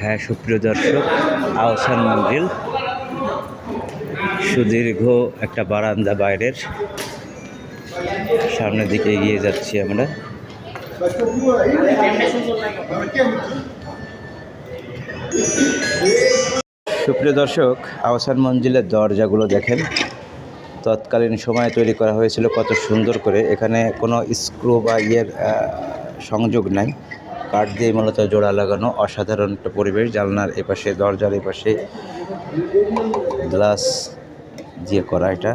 হ্যাঁ সুপ্রিয় দর্শক, আহসান মঞ্জিল, সুদীর্ঘ একটা বারান্দা বাইরের। সামনের দিকে এগিয়ে যাচ্ছি আমরা। সুপ্রিয় দর্শক, আহসান মঞ্জিলের দরজাগুলো দেখেন। তৎকালীন সময়ে তৈরি করা হয়েছিল কত সুন্দর করে। এখানে কোনো স্ক্রু বা ইয়ের সংযোগ নাই। কাঠ দিয়ে মূলত জোড়া লাগানো অসাধারণ একটা পরিবেশ। জানলার এপাশে দরজার এপাশে গ্লাস দিয়ে করা এটা।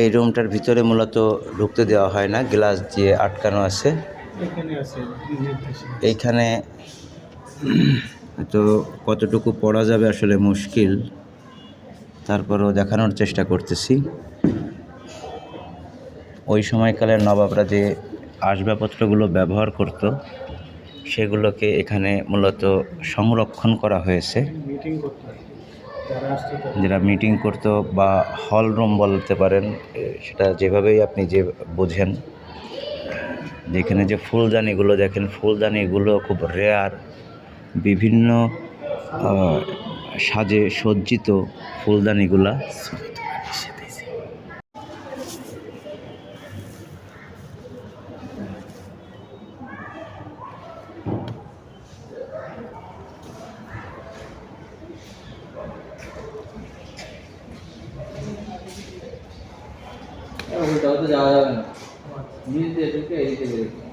এই রুমটার ভিতরে মূলত ঢুকতে দেওয়া হয় না গ্লাস দিয়ে আটকানো আছে। এইখানে তো কতটুকু পড়া যাবে আসলে মুশকিল তারপরও দেখানোর চেষ্টা করতেছি। ওই সময়কালের নবাবরা যে আসবাবপত্রগুলো ব্যবহার করত। সেগুলোকে এখানে মূলত সংরক্ষণ করা হয়েছে। হয় যারা মিটিং করতো বা হল রুম বলতে পারেন, সেটা যেভাবেই আপনি যে বোঝেন। যেখানে যে ফুলদানিগুলো দেখেন, ফুলদানিগুলো খুব রেয়ার বিভিন্ন সাজে সজ্জিত ফুলদানিগুলা। ওটাও তো যাওয়া যাবে না। নিচ ঢুকে এই দিকে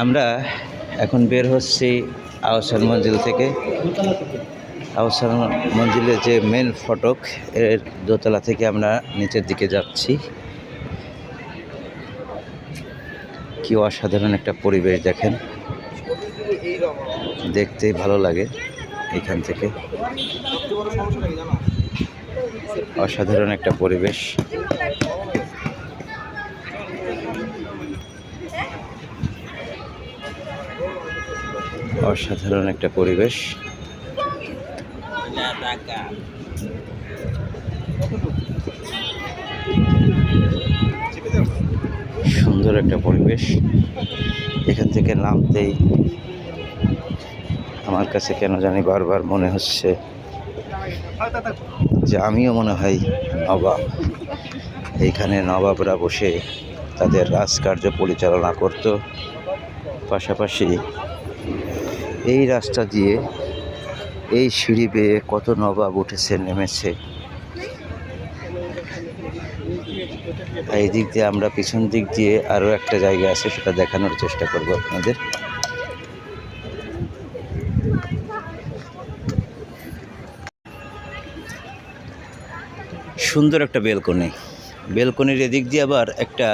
আমরা এখন বের হচ্ছি আহসান মঞ্জিল থেকে। থেকে মঞ্জিলের যে মেন ফটক, এর দোতলা থেকে আমরা নিচের দিকে যাচ্ছি। কি অসাধারণ একটা পরিবেশ দেখেন। দেখতেই ভালো লাগে এখান থেকে। অসাধারণ একটা পরিবেশ। অসাধারণ একটা পরিবেশ। সুন্দর একটা পরিবেশ। এখান থেকে নামতেই আমার কাছে কেন জানি বারবার মনে হচ্ছে যে আমিও মনে হয় নবাব। এইখানে নবাবরা বসে তাদের রাজকার্য পরিচালনা করত। পাশাপাশি এই রাস্তা দিয়ে এই সিঁড়ি বেয়ে কত নবাব উঠেছে, নেমেছে। এই দিক দিয়ে আমরা পিছন দিক দিয়ে আরও একটা জায়গা আছে, সেটা দেখানোর চেষ্টা করব আপনাদের। সুন্দর একটা বেলকনি। বেলকনির এদিক দিয়ে আবার একটা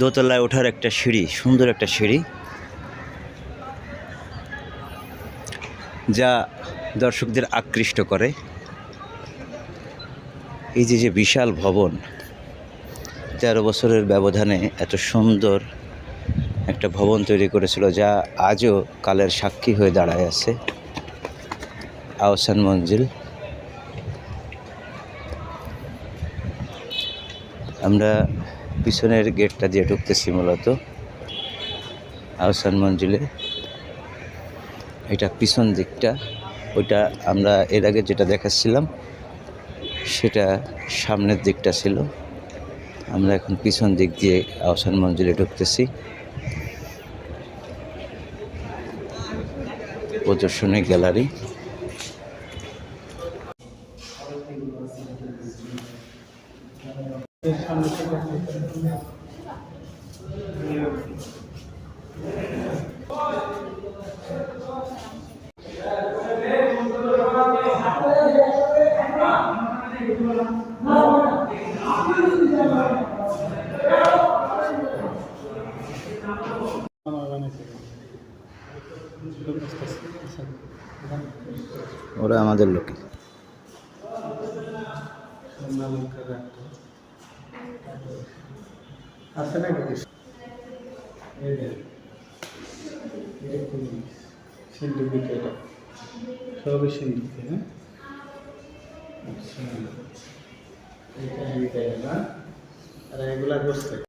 দোতলায় ওঠার একটা সিঁড়ি, সুন্দর একটা সিঁড়ি। যা দর্শকদের আকৃষ্ট করে। এই যে যে বিশাল ভবন, তেরো বছরের ব্যবধানে এত সুন্দর একটা ভবন তৈরি করেছিল, যা আজও কালের সাক্ষী হয়ে দাঁড়ায় আছে। আহসান মঞ্জিল। আমরা পিছনের গেটটা দিয়ে ঢুকতেছি মূলত। আহসান মঞ্জিলে। এটা পিছন দিকটা, ওইটা আমরা এর আগে যেটা দেখাচ্ছিলাম, সেটা সামনের দিকটা ছিল। আমরা এখন পিছন দিক দিয়ে আহসান মঞ্জিলে ঢুকতেছি। প্রদর্শনী গ্যালারি। সামনে থেকে ওরা আমাদের লোকই স্বর্ণালঙ্কার রাখতো আছে নাকি কিছু? এই যে এটা পুলিশ সিন্ধুকে এটা সবই সিন্ধুকে হ্যাঁ আচ্ছা এটা আর এগুলা করছে।